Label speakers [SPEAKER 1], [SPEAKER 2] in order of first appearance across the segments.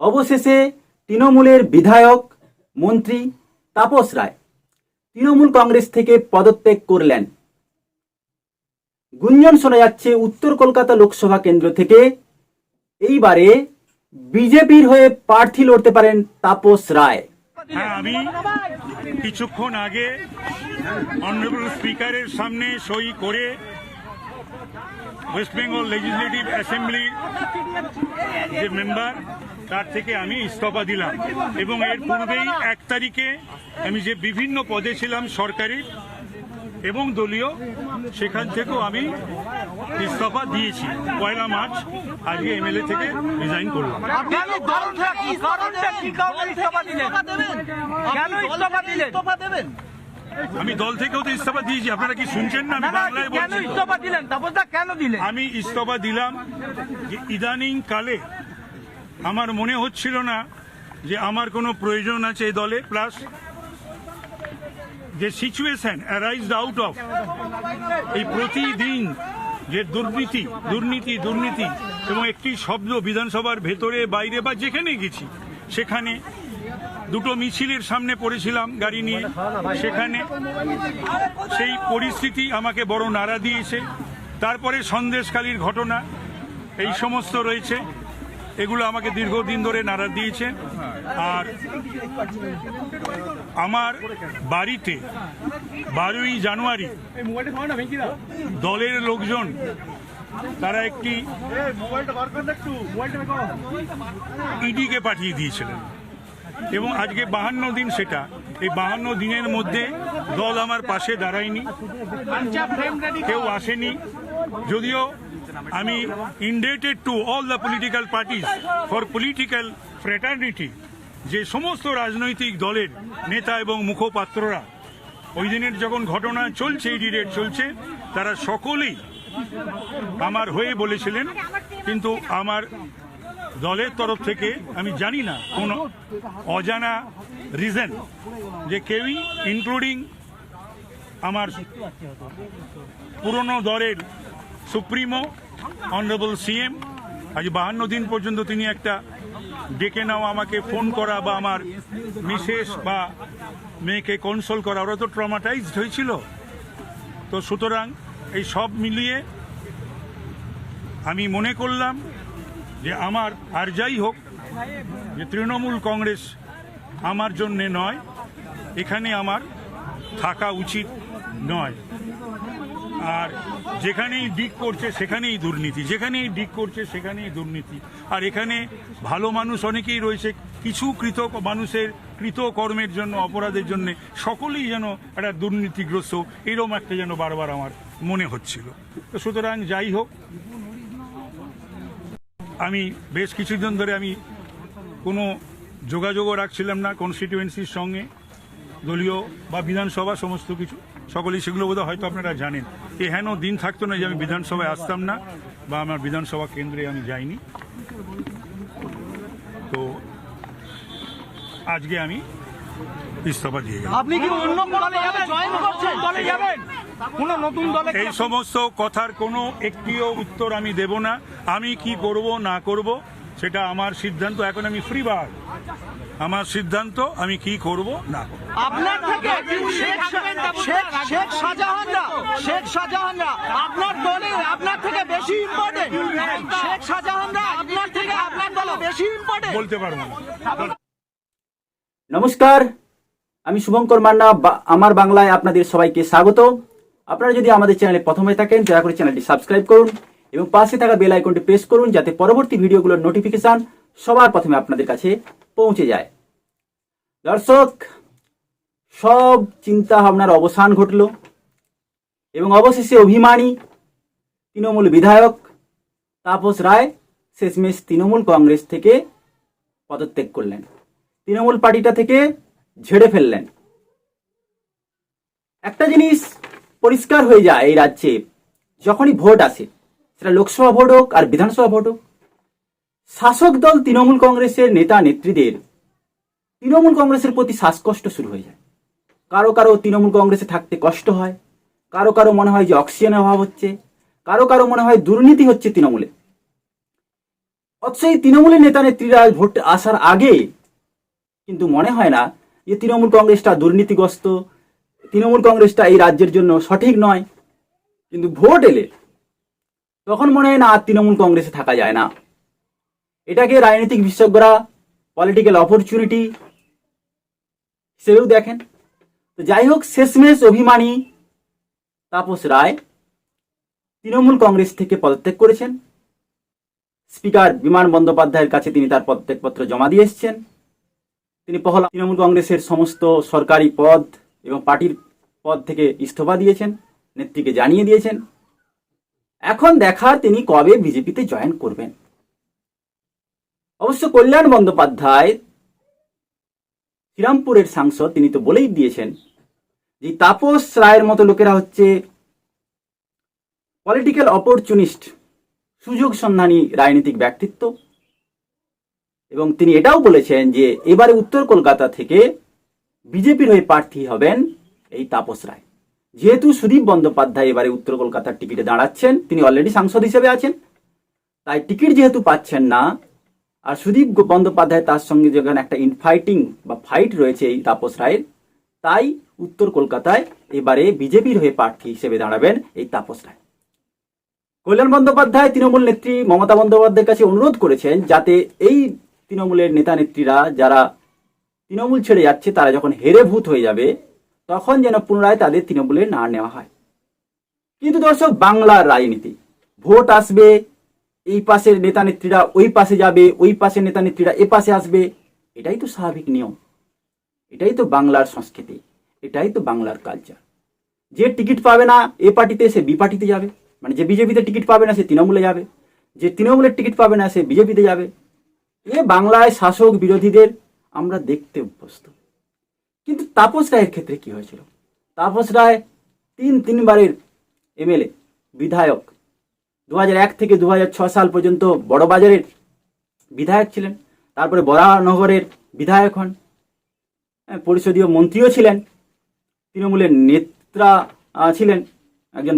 [SPEAKER 1] অবশেষে তৃণমূলের বিধায়ক মন্ত্রী তাপস রায় তৃণমূল কংগ্রেস থেকে পদত্যাগ করলেন। গুঞ্জন শোনা যাচ্ছে উত্তর কলকাতা লোকসভা কেন্দ্র থেকে। এইবারে বিজেপির হয়ে প্রার্থী লড়তে পারেন তাপস রায়।
[SPEAKER 2] হ্যাঁ আমি কিছুক্ষণ আগে অনারেবল স্পিকারের সামনে সই করে ওয়েস্ট বেঙ্গল লেজিসলেটিভ অ্যাসেম্বলির যে মেম্বার তার থেকে আমি ইস্তফা দিলাম। এবং এর পূর্বেই এক তারিখে আমি যে বিভিন্ন পদে ছিলাম সরকারি এবং দলীয় সেখান থেকেও আমি ইস্তফা দিয়েছি। পয়লা মার্চ আজকে এমএলএ থেকে রিজাইন করলাম। আমি দল থেকেও তো ইস্তফা দিয়েছি আপনারা কি শুনছেন না? আমি বাংলায় বলছি।
[SPEAKER 3] ইস্তফা দিলেন? তাপসদা কেন দিলেন?
[SPEAKER 2] আমি ইস্তফা দিলাম যে ইদানিং কালে আমার মনে হচ্ছিল না যে আমার কোনো প্রয়োজন আছে এই দলে প্লাস যে সিচুয়েশন অ্যারাইজ আউট অফ এই প্রতিদিন যে দুর্নীতি দুর্নীতি দুর্নীতি এবং একটি শব্দ বিধানসভার ভেতরে, বাইরে বা যেখানে গেছি, সেখানে দুটো মিছিলের সামনে পড়েছিলাম গাড়ি নিয়ে। সেখানে সেই পরিস্থিতি আমাকে বড় নাড়া দিয়েছে। তারপরে সন্দেশকালীর ঘটনা, এই সমস্ত রয়েছে। এগুলো আমাকে দীর্ঘদিন ধরে নাড়া দিয়েছে। আর আমার বাড়িতে বারোই জানুয়ারি দলের লোকজন, তারা একটি ইডিকে পাঠিয়ে দিয়েছিলেন। এবং আজকে বাহান্ন দিন সেটা, এই বাহান্ন দিনের মধ্যে দল আমার পাশে দাঁড়ায়নি। কেউ আসেনি। যদিও আমি indebted to all the political parties for political fraternity যে সমস্ত রাজনৈতিক দলের নেতা এবং মুখপাত্ররা ওই দিনের যখন ঘটনা চলছে ডিরেট চলছে, তারা সকলেই আমার হয়ে বলেছিলেন, কিন্তু আমার দলের তরফ থেকে আমি জানি না কোন অজানা রিজন যে কেউই ইনক্লুডিং আমার পুরনো দলের সুপ্রিমো অনারেবল সিএম আজ বাহান্ন দিন পর্যন্ত তিনি একটা ডেকে নেওয়া আমাকে ফোন করা বা আমার মিসেস বা মেয়েকে কনসোল করা, ওরা তো ট্রমাটাইজড হয়েছিল। তো সুতরাং এই সব মিলিয়ে আমি মনে করলাম যে আমার, আর যাই হোক, যে তৃণমূল কংগ্রেস আমার জন্যে নয়, এখানে আমার থাকা উচিত নয়। আর যেখানেই দিক করছে সেখানেই দুর্নীতি, যেখানেই দিক করছে সেখানেই দুর্নীতি। আর এখানে ভালো মানুষ অনেকেই রয়েছে, কিছু কৃত মানুষের কৃতকর্মের জন্য, অপরাধের জন্য সকলেই যেন একটা দুর্নীতিগ্রস্ত এরকম একটা যেন বারবার আমার মনে হচ্ছিল। তো সুতরাং যাই হোক, আমি বেশ কিছুদিন ধরে আমি কোনো যোগাযোগও রাখছিলাম না কনস্টিটিউয়েন্সির সঙ্গে, দলীয় বা বিধানসভা সমস্ত কিছু, সকলেই সেগুলো বোধহয় হয়তো আপনারা জানেন। এ হেন দিন থাকতো না যে আমি বিধানসভায় আসতাম না বা আমার বিধানসভা কেন্দ্রে আমি যাইনি। তো আজকে আমি ইস্তফা দিয়ে গেলাম।
[SPEAKER 3] আপনি কি অন্য দলে যাবেন? জয়েন করছেন দলে যাবেন? কোন নতুন দলে
[SPEAKER 2] এই সমস্ত কথার কোনো একটিও উত্তর আমি দেব না। আমি কি করব না করব সেটা আমার সিদ্ধান্ত। এখন আমি ফ্রি বার। আমার সিদ্ধান্ত আমি কি করব না করব।
[SPEAKER 3] আপনার থেকে শেখ শাহজাহানরা শেখ শাহজাহানরা আপনার দলে আপনার থেকে বেশি ইম্পর্টেন্ট শেখ শাহজাহানরা আপনার থেকে আপনার দলে বেশি ইম্পর্টেন্ট
[SPEAKER 2] বলতে পারব
[SPEAKER 1] নমস্কার আমি শুভঙ্কর মান্না আমার বাংলায় আপনাদের সবাইকে স্বাগত। আপনারা যদি আমাদের চ্যানেলে প্রথম হয়ে থাকেন দয়া করে চ্যানেলটি সাবস্ক্রাইব করুন এবং পাশে থাকা বেল আইকনটি প্রেস করুন যাতে পরবর্তী ভিডিওগুলোর নোটিফিকেশন সবার প্রথমে আপনাদের কাছে পৌঁছে যায়। দর্শক সব চিন্তা ভাবনার অবসান ঘটল এবং অবশেষে অভিমানী তৃণমূল বিধায়ক তাপস রায় শেষমেশ তৃণমূল কংগ্রেস থেকে পদত্যাগ করলেন। তৃণমূল পার্টিটা থেকে ঝেড়ে ফেললেন। একটা জিনিস পরিষ্কার হয়ে যায় এই রাজ্যে, যখনই ভোট আসে, সেটা লোকসভা ভোট হোক আর বিধানসভা ভোট হোক, শাসক দল তৃণমূল কংগ্রেসের নেতা নেত্রীদের, তৃণমূল কংগ্রেসের প্রতি শ্বাসকষ্ট শুরু হয়ে যায়। কারও কারও তৃণমূল কংগ্রেসে থাকতে কষ্ট হয়, কারও কারও মনে হয় যে অক্সিজেনের অভাব হচ্ছে, কারও কারও মনে হয় দুর্নীতি হচ্ছে তৃণমূলে। অথচ এই তৃণমূলের নেতা নেত্রীরা ভোট আসার আগে কিন্তু মনে হয় না যে তৃণমূল কংগ্রেসটা দুর্নীতিগ্রস্ত, তৃণমূল কংগ্রেসটা এই রাজ্যের জন্য সঠিক নয়। কিন্তু ভোট এলে তখন মনে হয় না আর তৃণমূল কংগ্রেসে থাকা যায় না। এটাকে রাজনৈতিক বিশেষজ্ঞরা পলিটিক্যাল অপরচুনিটি হিসেবেও দেখেন। তো যাই হোক শেষমেশ অভিমানী তাপস রায় তৃণমূল কংগ্রেস থেকে পদত্যাগ করেছেন। স্পিকার বিমান বন্দ্যোপাধ্যায়ের কাছে তিনি তার পদত্যাগপত্র জমা দিয়ে এসেছেন। তিনি পহলা তৃণমূল কংগ্রেসের সমস্ত সরকারি পদ এবং পার্টির পদ থেকে ইস্তফা দিয়েছেন, নেত্রীকে জানিয়ে দিয়েছেন। এখন দেখার তিনি কবে বিজেপিতে জয়েন করবেন। অবশ্য কল্যাণ বন্দ্যোপাধ্যায় শ্রীরামপুরের সাংসদ, তিনি তো বলেই দিয়েছেন যে তাপস রায়ের মতো লোকেরা হচ্ছে পলিটিক্যাল অপরচুনিস্ট সুযোগ সন্ধানী রাজনৈতিক ব্যক্তিত্ব। এবং তিনি এটাও বলেছেন যে এবারে উত্তর কলকাতা থেকে বিজেপির হয়ে প্রার্থী হবেন এই তাপস রায়। যেহেতু সুদীপ বন্দ্যোপাধ্যায় এবারে উত্তর কলকাতার টিকিটে দাঁড়াচ্ছেন, তিনি অলরেডি সাংসদ হিসেবে আছেন। তাই টিকিট যেহেতু পাচ্ছেন না আর সুদীপ বন্দ্যোপাধ্যায় তার সঙ্গে যেখানে একটা ইনফাইটিং বা ফাইট রয়েছে এই তাপস রায়ের, তাই উত্তর কলকাতায় এবারে বিজেপির হয়ে প্রার্থী হিসেবে দাঁড়াবেন এই তাপস রায়। কল্যাণ বন্দ্যোপাধ্যায়, তৃণমূল নেত্রী মমতা বন্দ্যোপাধ্যায়ের কাছে অনুরোধ করেছেন যাতে এই তৃণমূলের নেতা নেত্রীরা যারা তৃণমূল ছেড়ে যাচ্ছে, তারা যখন হেরে ভূত হয়ে যাবে, তখন যেন পুনরায় তাদের তৃণমূলে না নেওয়া হয়। কিন্তু দর্শক, বাংলার রাজনীতি। ভোট আসবে এই পাশের নেতা নেত্রীরা ওই পাশে যাবে, ওই পাশের নেতা নেত্রীরা এ পাশে আসবে। এটাই তো স্বাভাবিক নিয়ম। এটাই তো বাংলার সংস্কৃতি। এটাই তো বাংলার কালচার যে টিকিট পাবে না এ পার্টিতে, সে বি পার্টিতে যাবে। মানে যে বিজেপিতে টিকিট পাবে না, সে তৃণমূলে যাবে। যে তৃণমূলের টিকিট পাবে না, সে বিজেপিতে যাবে। এ বাংলায় শাসক বিরোধীদের আমরা দেখতে অভ্যস্ত। কিন্তু তাপস রায়ের ক্ষেত্রে কি হয়েছিল? তাপস রায় তিন তিনবারের এমএলএ বিধায়ক। দু থেকে দু সাল পর্যন্ত বড়বাজারের বিধায়ক ছিলেন তারপরে বরানগরের বিধায়ক হন হ্যাঁ, পরিষদীয় মন্ত্রীও ছিলেন তৃণমূলের নেত্রা ছিলেন একজন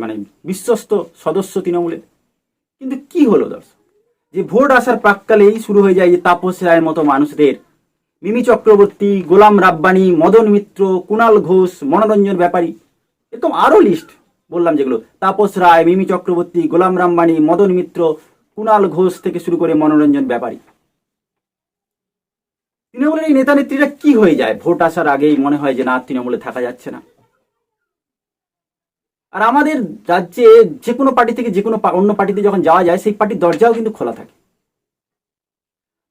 [SPEAKER 1] মানে বিশ্বস্ত সদস্য তৃণমূলের। কিন্তু কি হলো দর্শক? যে ভোট আসার প্রাককালেই শুরু হয়ে যায় যে তাপস রায়ের মতো মানুষদের। মিমি চক্রবর্তী গোলাম রাব্বানি মদন মিত্র কুণাল ঘোষ মনোরঞ্জন ব্যাপারী এরকম আরও লিস্ট বললাম যেগুলো। তাপস রায়, মিমি চক্রবর্তী, গোলাম রাম্বানি মদন মিত্র কুণাল ঘোষ থেকে শুরু করে মনোরঞ্জন ব্যাপারী। তৃণমূলের এই নেতা নেত্রীরা কি হয়ে যায়? ভোট আসার আগেই মনে হয় যে না তৃণমূলে থাকা যাচ্ছে না। আর আমাদের রাজ্যে যে কোনো পার্টি থেকে যে কোনো অন্য পার্টিতে যখন যাওয়া যায়, সেই পার্টির দরজাও কিন্তু খোলা থাকে।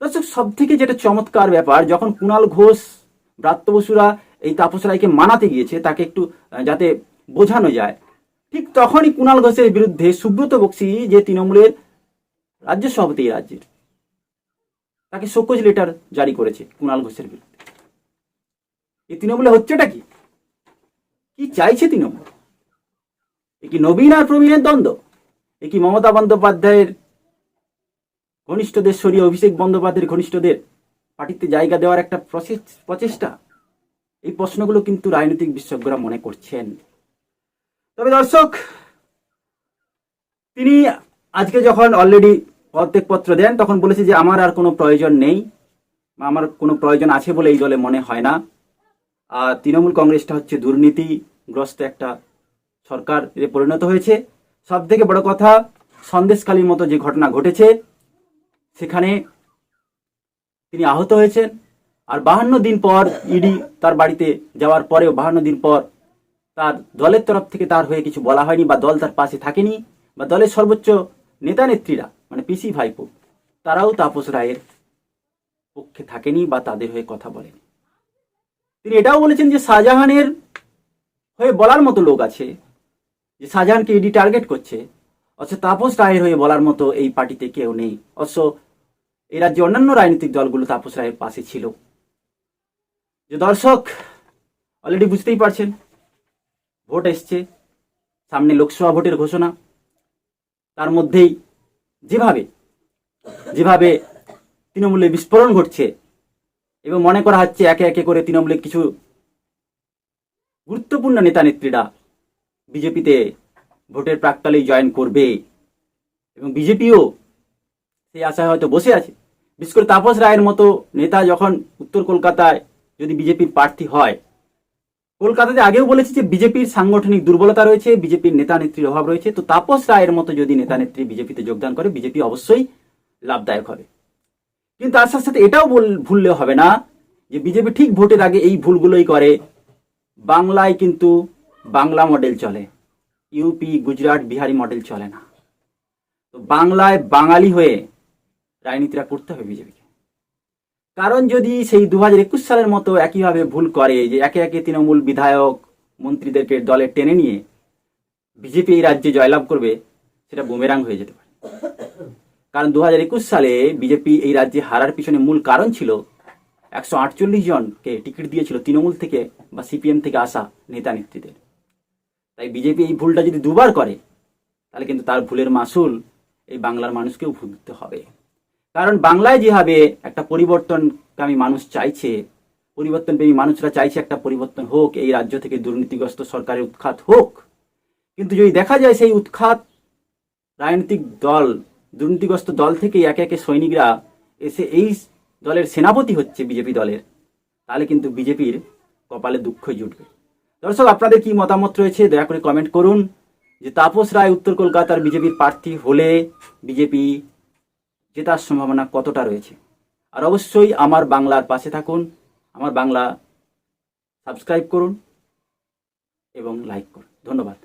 [SPEAKER 1] দর্শক সব থেকে যেটা চমৎকার ব্যাপার, যখন কুণাল ঘোষ, ব্রাত্য বসুরা, এই তাপস রায়কে মানাতে গিয়েছে, তাকে একটু যাতে বোঝানো যায় ঠিক তখনই কুণাল ঘোষের বিরুদ্ধে সুব্রত বক্সি যে তৃণমূলের রাজ্য সভাপতি রাজ্যের, তাকে শোকজ লেটার জারি করেছে কুণাল ঘোষের বিরুদ্ধে। এই তৃণমূলে হচ্ছেটা কি? কি চাইছে তৃণমূল? এ কি নবীন আর প্রবীণের দ্বন্দ্ব? এ কি মমতা বন্দ্যোপাধ্যায়ের ঘনিষ্ঠদের সরিয়ে অভিষেক বন্দ্যোপাধ্যায়ের ঘনিষ্ঠদের পার্টিতে জায়গা দেওয়ার একটা প্রচেষ্টা? এই প্রশ্নগুলো কিন্তু রাজনৈতিক বিশেষজ্ঞরা মনে করছেন। তবে দর্শক, তিনি আজকে যখন অলরেডি পদত্যাগপত্র দেন, তখন বলেছে যে আমার আর কোনো প্রয়োজন নেই আমার কোনো প্রয়োজন আছে বলে এই দলে মনে হয় না। আর তৃণমূল কংগ্রেসটা হচ্ছে দুর্নীতিগ্রস্ত একটা সরকার পরিণত হয়েছে। সব থেকে বড় কথা সন্দেশকালীর মতো যে ঘটনা ঘটেছে, সেখানে তিনি আহত হয়েছেন। আর বাহান্ন দিন পর ইডি তার বাড়িতে যাওয়ার পরেও, বাহান্ন দিন পর তার দলের তরফ থেকে তার হয়ে কিছু বলা হয়নি বা দল তার পাশে থাকেনি বা দলের সর্বোচ্চ নেতা নেত্রীরা মানে পিসি ভাইপো, তারাও তাপস রায়ের পক্ষে থাকেনি বা তাদের হয়ে কথা বলেনি। তিনি এটাও বলেছেন যে শাহজাহানের হয়ে বলার মতো লোক আছে, যে শাহজাহানকে ইডি টার্গেট করছে, অথচ তাপস রায়ের হয়ে বলার মতো এই পার্টিতে কেউ নেই। অথচ এই রাজ্যে অন্যান্য রাজনৈতিক দলগুলো তাপস রায়ের পাশে ছিল। যে দর্শক অলরেডি বুঝতেই পারছেন ভোট এসছে, সামনে লোকসভা ভোটের ঘোষণা। তার মধ্যেই যেভাবে যেভাবে তৃণমূলে বিস্ফোরণ ঘটছে এবং মনে করা হচ্ছে একে একে করে তৃণমূলের কিছু গুরুত্বপূর্ণ নেতা নেত্রীরা বিজেপিতে ভোটের প্রাককালেই জয়েন করবে এবং বিজেপিও সেই আশায় হয়তো বসে আছে। বিশেষ করে তাপস রায়ের মতো নেতা যখন উত্তর কলকাতায় যদি বিজেপির প্রার্থী হয় কলকাতাতে আগেও বলেছি যে বিজেপির সাংগঠনিক দুর্বলতা রয়েছে, বিজেপির নেতা নেত্রীর অভাব রয়েছে। তো তাপস রায়ের মতো যদি নেতা নেত্রী বিজেপিতে যোগদান করে, বিজেপি অবশ্যই লাভদায়ক হবে। কিন্তু তার সাথে সাথে এটাও ভুললে হবে না যে বিজেপি ঠিক ভোটের আগে এই ভুলগুলোই করে। বাংলায় কিন্তু বাংলা মডেল চলে। ইউপি, গুজরাট, বিহারি মডেল চলে না। তো বাংলায় বাঙালি হয়ে রাজনীতিটা করতে হবে বিজেপিকে। কারণ যদি সেই দু হাজার একুশ সালের মতো একইভাবে ভুল করে যে একে একে তৃণমূল বিধায়ক মন্ত্রীদেরকে দলে টেনে নিয়ে বিজেপি এই রাজ্যে জয়লাভ করবে, সেটা বুমেরাং হয়ে যেতে পারে। কারণ দু হাজার একুশ সালে বিজেপি এই রাজ্যে হারার পিছনে মূল কারণ ছিল একশো আটচল্লিশ জনকে টিকিট দিয়েছিল তৃণমূল থেকে বা সিপিএম থেকে আসা নেতা নেত্রীদের। তাই বিজেপি এই ভুলটা যদি দুবার করে, তাহলে কিন্তু তার ভুলের মাসুল এই বাংলার মানুষকেও ভুগতে হবে। কারণ বাংলায় যেভাবে একটা পরিবর্তনকামী মানুষ চাইছে, পরিবর্তনপ্রেমী মানুষরা চাইছে একটা পরিবর্তন হোক, এই রাজ্য থেকে দুর্নীতিগ্রস্ত সরকারের উৎখাত হোক, কিন্তু যদি দেখা যায় সেই উৎখাত রাজনৈতিক দল, দুর্নীতিগ্রস্ত দল থেকে একে একে সৈনিকরা এসে এই দলের সেনাপতি হচ্ছে বিজেপি দলের, তাহলে কিন্তু বিজেপির কপালে দুঃখই জুটবে। দর্শক, আপনাদের কি মতামত রয়েছে? দয়া করে কমেন্ট করুন। যে তাপস রায় উত্তর কলকাতার বিজেপির প্রার্থী হলে বিজেপি জেতার সম্ভাবনা কতটা রয়েছে। আর অবশ্যই আমার বাংলার পাশে থাকুন, আমার বাংলা সাবস্ক্রাইব করুন এবং লাইক করুন। ধন্যবাদ।